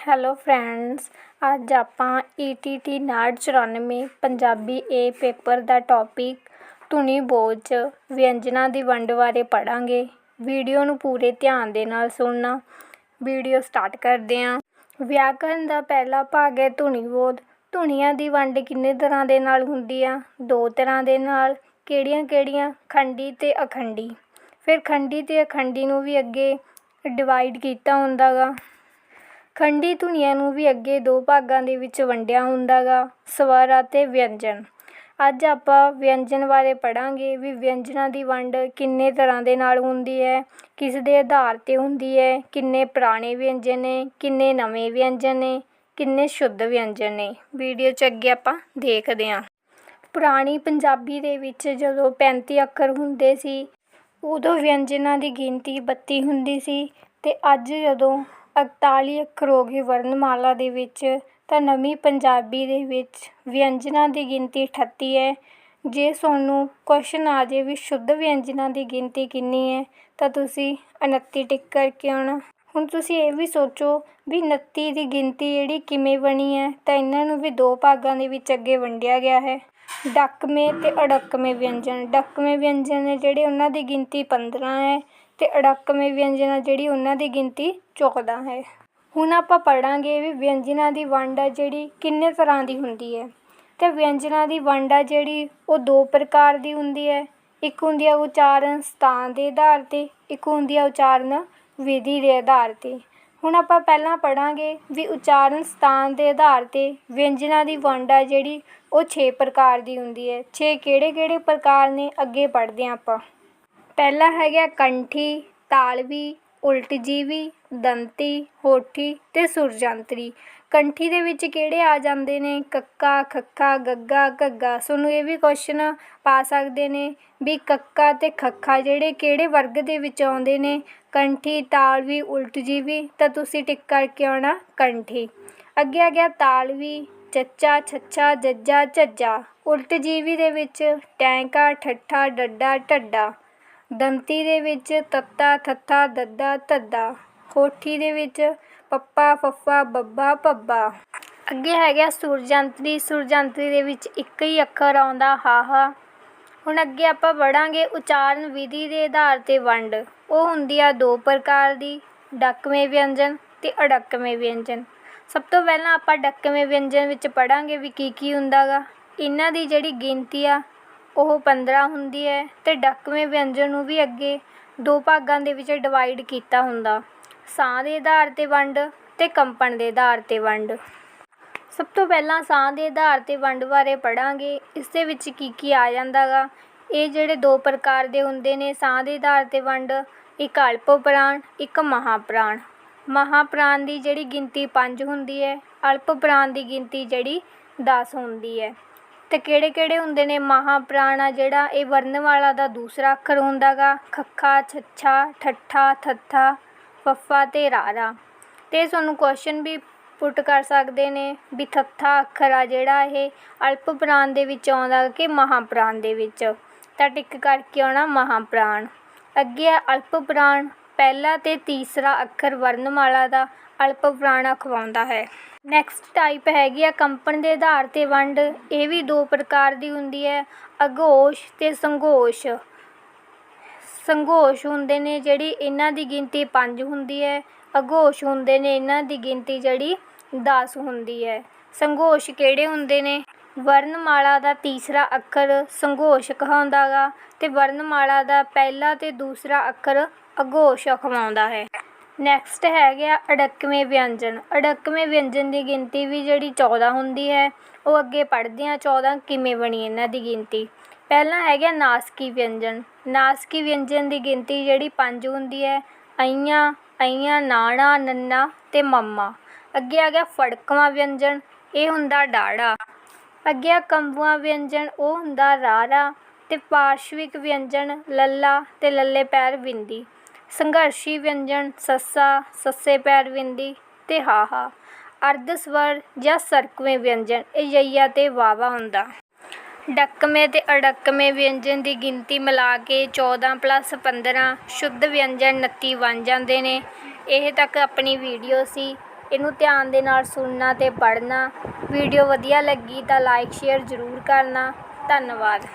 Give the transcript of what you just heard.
Hello friends ਅੱਜ ਆਪਾਂ ETT 994 Punjabi A paper ਦਾ ਟੋਪਿਕ ਧੁਨੀ ਬੋਝ, ਵਿਅੰਜਨਾਂ ਦੀ ਵੰਡ ਬਾਰੇ ਪੜ੍ਹਾਂਗੇ। ਵੀਡੀਓ ਨੂੰ ਪੂਰੇ ਧਿਆਨ ਦੇ ਨਾਲ ਸੁਣਨਾ। ਵੀਡੀਓ ਸਟਾਰਟ ਕਰਦੇ ਹਾਂ। ਵਿਆਕਰਨ ਦਾ ਪਹਿਲਾ ਭਾਗ ਹੈ ਧੁਨੀ ਬੋਧ ਧੁਨੀਆਂ ਦੀ ਵੰਡ ਕਿੰਨੇ ਤਰ੍ਹਾਂ ਦੇ ਨਾਲ ਹੁੰਦੀ ਆ? ਦੋ ਤਰ੍ਹਾਂ ਦੇ ਨਾਲ, ਕਿਹੜੀਆਂ ਕਿਹੜੀਆਂ? ਖੰਡੀ ਤੇ ਅਖੰਡੀ। ਫਿਰ ਖੰਡੀ ਤੇ ਅਖੰਡੀ ਨੂੰ ਵੀ ਅੱਗੇ ਡਿਵਾਈਡ ਕੀਤਾ ਹੁੰਦਾ ਗਾ। ਖੰਡੀ ਧੁਨੀਆਂ ਨੂੰ ਵੀ ਅੱਗੇ ਦੋ ਭਾਗਾਂ ਦੇ ਵਿੱਚ ਵੰਡਿਆ ਹੁੰਦਾ ਗਾ ਸਵਰ ਅਤੇ ਵਿਅੰਜਨ। ਅੱਜ ਆਪਾਂ ਵਿਅੰਜਨ ਬਾਰੇ ਪੜਾਂਗੇ ਵੀ ਵਿਅੰਜਨਾਂ ਦੀ ਵੰਡ ਕਿੰਨੇ ਤਰ੍ਹਾਂ ਦੇ ਨਾਲ ਹੁੰਦੀ ਹੈ, ਕਿਸ ਦੇ ਆਧਾਰ 'ਤੇ ਹੁੰਦੀ ਹੈ, ਕਿੰਨੇ ਪੁਰਾਣੇ ਵਿਅੰਜਨ ਨੇ, ਕਿੰਨੇ ਨਵੇਂ ਵਿਅੰਜਨ ਨੇ, ਕਿੰਨੇ ਸ਼ੁੱਧ ਵਿਅੰਜਨ ਨੇ। ਵੀਡੀਓ 'ਚ ਅੱਗੇ ਆਪਾਂ ਦੇਖਦੇ ਹਾਂ। ਪੁਰਾਣੀ ਪੰਜਾਬੀ ਦੇ ਵਿੱਚ ਜਦੋਂ 35 ਅੱਖਰ ਹੁੰਦੇ ਸੀ, ਉਦੋਂ ਵਿਅੰਜਨਾਂ ਦੀ ਗਿਣਤੀ 32 ਹੁੰਦੀ ਸੀ ਤੇ ਅੱਜ ਜਦੋਂ 41 ਅਖਰੋਗੀ ਵਰਣਮਾਲਾ ਦੇ ਵਿੱਚ ਤਾਂ ਨਵੀਂ ਪੰਜਾਬੀ ਦੇ ਵਿੱਚ ਵਿਅੰਜਨਾਂ ਦੀ ਗਿਣਤੀ 38 ਹੈ। ਜੇ ਤੁਹਾਨੂੰ ਕੁਐਸਚਨ ਆ ਜੇ ਵੀ ਸ਼ੁੱਧ ਵਿਅੰਜਨਾਂ ਦੀ ਗਿਣਤੀ ਕਿੰਨੀ ਹੈ, ਤਾਂ ਤੁਸੀਂ 29 ਟਿਕ ਕਰਕੇ ਆਉਣਾ। ਹੁਣ ਤੁਸੀਂ ਇਹ ਵੀ ਸੋਚੋ ਵੀ 29 ਦੀ ਗਿਣਤੀ ਜਿਹੜੀ ਕਿਵੇਂ ਬਣੀ ਹੈ, ਤਾਂ ਇਹਨਾਂ ਨੂੰ ਵੀ ਦੋ ਭਾਗਾਂ ਦੇ ਵਿੱਚ ਅੱਗੇ ਵੰਡਿਆ ਗਿਆ ਹੈ। ਡੱਕਵੇਂ ਤੇ ਅੜੱਕਵੇਂ ਵਿਅੰਜਨ। ਡੱਕਵੇਂ ਵਿਅੰਜਨ ਨੇ ਜਿਹੜੇ ਉਹਨਾਂ ਦੀ ਗਿਣਤੀ 15 ਹੈ ਤੇ ਅੜੱਕਵੇਂ ਵਿਅੰਜਨ ਆ ਜਿਹੜੀ ਉਹਨਾਂ ਦੀ ਗਿਣਤੀ 14 ਹੈ। ਹੁਣ ਆਪਾਂ ਪੜਾਂਗੇ ਵੀ ਵਿਅੰਜਨਾਂ ਦੀ ਵੰਡ ਆ ਜਿਹੜੀ ਕਿੰਨੇ ਤਰ੍ਹਾਂ ਦੀ ਹੁੰਦੀ ਹੈ। ਤੇ ਵਿਅੰਜਨਾਂ ਦੀ ਵੰਡ ਆ ਜਿਹੜੀ ਉਹ ਦੋ ਪ੍ਰਕਾਰ ਦੀ ਹੁੰਦੀ ਹੈ। ਇੱਕ ਹੁੰਦੀ ਆ ਉਚਾਰਨ ਸਥਾਨ ਦੇ ਆਧਾਰ ਤੇ, ਇੱਕ ਹੁੰਦੀ ਆ ਉਚਾਰਨ ਵਿਧੀ ਦੇ ਆਧਾਰ ਤੇ। ਹੁਣ ਆਪਾਂ ਪਹਿਲਾਂ ਪੜਾਂਗੇ ਵੀ ਉਚਾਰਨ ਸਥਾਨ ਦੇ ਆਧਾਰ ਤੇ ਵਿਅੰਜਨਾਂ ਦੀ ਵੰਡ ਆ ਜਿਹੜੀ ਉਹ 6 ਪ੍ਰਕਾਰ ਦੀ ਹੁੰਦੀ ਹੈ। 6 ਕਿਹੜੇ ਕਿਹੜੇ ਪ੍ਰਕਾਰ ਨੇ ਅੱਗੇ ਪੜ੍ਹਦੇ ਹਾਂ ਆਪਾਂ। ਪਹਿਲਾ ਹੈਗਾ ਕੰਠੀ, ਤਾਲਵੀ, ਉਲਟਜੀਵੀ, ਦੰਤੀ, ਹੋਠੀ ਤੇ ਸੁਰਜੰਤਰੀ। ਕੰਠੀ ਦੇ ਵਿੱਚ ਕਿਹੜੇ ਆ ਜਾਂਦੇ ਨੇ? ਕੱਕਾ, ਖੱਖਾ, ਗੱਗਾ, ਘੱਗਾ। ਤੁਹਾਨੂੰ ਇਹ ਵੀ ਕੁਐਸਚਨ ਪਾ ਸਕਦੇ ਨੇ ਵੀ ਕੱਕਾ ਤੇ ਖੱਖਾ ਜਿਹੜੇ ਕਿਹੜੇ ਵਰਗ ਦੇ ਵਿੱਚ ਆਉਂਦੇ ਨੇ? ਕੰਠੀ, ਤਾਲਵੀ ਉਲਟ ਜੀਵੀ ਤਾਂ ਤੁਸੀਂ ਟਿਕ ਕਰਕੇ ਆਉਣਾ ਕੰਠੀ। ਅੱਗੇ ਆ ਗਿਆ ਤਾਲਵੀ, ਚੱਚਾ, ਛੱਛਾ, ਜੱਜਾ, ਝੱਜਾ। ਉਲਟ ਜੀਵੀ ਦੇ ਵਿੱਚ ਟੈਂਕਾ, ਠੱਠਾ, ਡੱਡਾ, ਢੱਡਾ। ਦੰਤੀ ਦੇ ਵਿੱਚ ਤੱਤਾ, ਥੱਥਾ, ਦੱਦਾ, ਧੱਦਾ। ਹੋਠੀ ਦੇ ਵਿੱਚ ਪੱਪਾ, ਫੱਫਾ, ਬੱਬਾ ਪੱਬਾ ਅੱਗੇ ਹੈਗਾ ਸੁਰਜੰਤਰੀ ਸੁਰਜੰਤਰੀ ਦੇ ਵਿੱਚ ਇੱਕ ਹੀ ਅੱਖਰ ਆਉਂਦਾ, ਹਾਹਾ। ਹੁਣ ਅੱਗੇ ਆਪਾਂ ਪੜਾਂਗੇ ਉਚਾਰਨ ਵਿਧੀ ਦੇ ਆਧਾਰ ਤੇ ਵੰਡ। ਉਹ ਹੁੰਦੀ ਆ ਦੋ ਪ੍ਰਕਾਰ ਦੀ, ਡੱਕਵੇਂ ਵਿਅੰਜਨ ਤੇ ਅੜੱਕਵੇਂ ਵਿਅੰਜਨ। ਸਭ ਤੋਂ ਪਹਿਲਾਂ ਆਪਾਂ ਡੱਕਵੇਂ ਵਿਅੰਜਨ ਵਿੱਚ ਪੜਾਂਗੇ ਵੀ ਕੀ ਕੀ ਹੁੰਦਾਗਾ। ਇਹਨਾਂ ਦੀ ਜਿਹੜੀ ਗਿਣਤੀ ਆ ਉਹ 15 ਹੁੰਦੀ ਹੈ ਤੇ ਡੱਕਵੇਂ ਵਿਅੰਜਨ ਨੂੰ ਵੀ ਅੱਗੇ ਦੋ ਭਾਗਾਂ ਦੇ ਵਿੱਚ ਡਿਵਾਈਡ ਕੀਤਾ ਹੁੰਦਾ। ਸਾਹ ਦੇ ਆਧਾਰ ਤੇ ਵੰਡ ਤੇ ਕੰਪਨ ਦੇ ਆਧਾਰ ਤੇ ਵੰਡ। ਸਭ ਤੋਂ ਪਹਿਲਾਂ ਸਾਹ ਦੇ ਆਧਾਰ ਤੇ ਵੰਡ ਬਾਰੇ ਪੜਾਂਗੇ ਇਸ ਦੇ ਵਿੱਚ ਕੀ ਕੀ ਆ ਜਾਂਦਾਗਾ ਇਹ ਜਿਹੜੇ ਦੋ ਪ੍ਰਕਾਰ ਦੇ ਹੁੰਦੇ ਨੇ, ਸਾਹ ਦੇ ਆਧਾਰ ਤੇ ਵੰਡ, ਇੱਕ ਅਲਪ ਪ੍ਰਾਣ ਇੱਕ ਮਹਾਪ੍ਰਾਣ। ਮਹਾਪ੍ਰਾਣ ਦੀ ਜਿਹੜੀ ਗਿਣਤੀ 5 ਹੁੰਦੀ ਹੈ ਅਲਪ ਪ੍ਰਾਣ ਦੀ ਗਿਣਤੀ ਜਿਹੜੀ 10 ਹੁੰਦੀ ਹੈ। ਅਤੇ ਕਿਹੜੇ ਕਿਹੜੇ ਹੁੰਦੇ ਨੇ ਮਹਾਂਪਰਾਣ ਆ ਜਿਹੜਾ ਇਹ ਵਰਣਮਾਲਾ ਦਾ ਦੂਸਰਾ ਅੱਖਰ ਹੁੰਦਾ ਗਾ ਖੱਖਾ, ਛੱਛਾ, ਠੱਠਾ, ਥੱਥਾ, ਫੱਫਾ ਅਤੇ ਰਾਰਾ। ਅਤੇ ਤੁਹਾਨੂੰ ਕੁਐਸਚਨ ਵੀ ਪੁੱਟ ਕਰ ਸਕਦੇ ਨੇ ਵੀ ਥੱਥਾ ਅੱਖਰ ਆ ਜਿਹੜਾ ਇਹ ਅਲਪ ਪ੍ਰਾਣ ਦੇ ਵਿੱਚ ਆਉਂਦਾ ਕਿ ਮਹਾਪ੍ਰਾਣ ਦੇ ਵਿੱਚ। ਤਾਂ ਟਿਕ ਕਰਕੇ ਆਉਣਾ ਮਹਾਪ੍ਰਾਣ। ਅੱਗੇ ਆ ਅਲਪ ਪ੍ਰਾਣ, ਪਹਿਲਾ ਤੇ ਤੀਸਰਾ ਅੱਖਰ ਵਰਣਮਾਲਾ ਦਾ ਅਲਪ ਪ੍ਰਾਣ ਅਖਵਾਉਂਦਾ ਹੈ। ਨੈਕਸਟ ਟਾਈਪ ਹੈਗੀ ਆ ਕੰਪਨ ਦੇ ਆਧਾਰ ਤੇ ਵੰਡ। ਇਹ ਵੀ ਦੋ ਪ੍ਰਕਾਰ ਦੀ ਹੁੰਦੀ ਹੈ। ਅਘੋਸ਼ ਤੇ ਸੰਘੋਸ਼। ਸੰਘੋਸ਼ ਹੁੰਦੇ ਨੇ ਜਿਹੜੀ ਇਹਨਾਂ ਦੀ ਗਿਣਤੀ 5 ਹੁੰਦੀ ਹੈ। ਅਘੋਸ਼ ਹੁੰਦੇ ਨੇ ਇਹਨਾਂ ਦੀ ਗਿਣਤੀ ਜਿਹੜੀ 10 ਹੁੰਦੀ ਹੈ। ਸੰਘੋਸ਼ ਕਿਹੜੇ ਹੁੰਦੇ ਨੇ? ਵਰਣਮਾਲਾ ਦਾ ਤੀਸਰਾ ਅੱਖਰ ਸੰਘੋਸ਼ ਕਹਾਉਂਦਾਗਾ ਤੇ ਵਰਣਮਾਲਾ ਦਾ ਪਹਿਲਾ ਤੇ ਦੂਸਰਾ ਅੱਖਰ ਅਘੋਸ਼ ਅਖਵਾਉਂਦਾ ਹੈ। ਨੈਕਸਟ ਹੈਗਾ ਅੜੱਕਵੇਂ ਵਿਅੰਜਨ। ਅੜੱਕਵੇਂ ਵਿਅੰਜਨ ਦੀ ਗਿਣਤੀ ਵੀ ਜਿਹੜੀ 14 ਹੁੰਦੀ ਹੈ, ਉਹ ਅੱਗੇ ਪੜ੍ਹਦੇ ਹਾਂ 14 ਕਿਵੇਂ ਬਣੀ ਇਹਨਾਂ ਦੀ ਗਿਣਤੀ। ਪਹਿਲਾ ਹੈਗਾ ਨਾਸਕੀ ਵਿਅੰਜਨ। ਨਾਸਕੀ ਵਿਅੰਜਨ ਦੀ ਗਿਣਤੀ ਜਿਹੜੀ 5 ਹੁੰਦੀ ਹੈ, ਅਈਆਂ ਅਈਆਂ, ਨਾਣਾ, ਨੰਨਾ ਤੇ ਮੰਮਾ। ਅੱਗੇ ਆ ਗਿਆ ਫੜਕਵਾਂ ਵਿਅੰਜਨ, ਇਹ ਹੁੰਦਾ ਡਾੜਾ। ਅੱਗੇ ਆ ਕੰਬੂਆ ਵਿਅੰਜਨ, ਉਹ ਹੁੰਦਾ ਰਾਰਾ ਤੇ ਪਾਰਸ਼ਵਿਕ ਵਿਅੰਜਨ, ਲੱਲਾ ਤੇ ਲੱਲੇ ਪੈਰ ਬਿੰਦੀ। ਸੰਘਰਸ਼ੀ ਵਿਅੰਜਨ, ਸੱਸਾ, ਸੱਸੇ ਪੈਰ ਬਿੰਦੀ ਤੇ ਹਾਹਾ। ਅਰਧ ਸਵਰ ਜਾਂ ਸਰਕਵੇਂ ਵਿਅੰਜਨ ਇਹ ਯਈਆ ਤੇ ਵਾਵਾ ਹੁੰਦਾ। ਡੱਕਵੇਂ ਤੇ ਅੜੱਕਵੇਂ ਵਿਅੰਜਨ ਦੀ ਗਿਣਤੀ ਮਿਲਾ ਕੇ 14 ਪਲੱਸ 15 ਸ਼ੁੱਧ ਵਿਅੰਜਨ 29 ਬਣ ਜਾਂਦੇ ਨੇ। ਇਹ ਤੱਕ ਆਪਣੀ ਵੀਡੀਓ ਸੀ। ਇਹਨੂੰ ਧਿਆਨ ਦੇ ਨਾਲ ਸੁਣਨਾ ਤੇ ਪੜ੍ਹਨਾ। ਵੀਡੀਓ ਵਧੀਆ ਲੱਗੀ ਤਾਂ ਲਾਈਕ, ਸ਼ੇਅਰ ਜ਼ਰੂਰ ਕਰਨਾ। ਧੰਨਵਾਦ।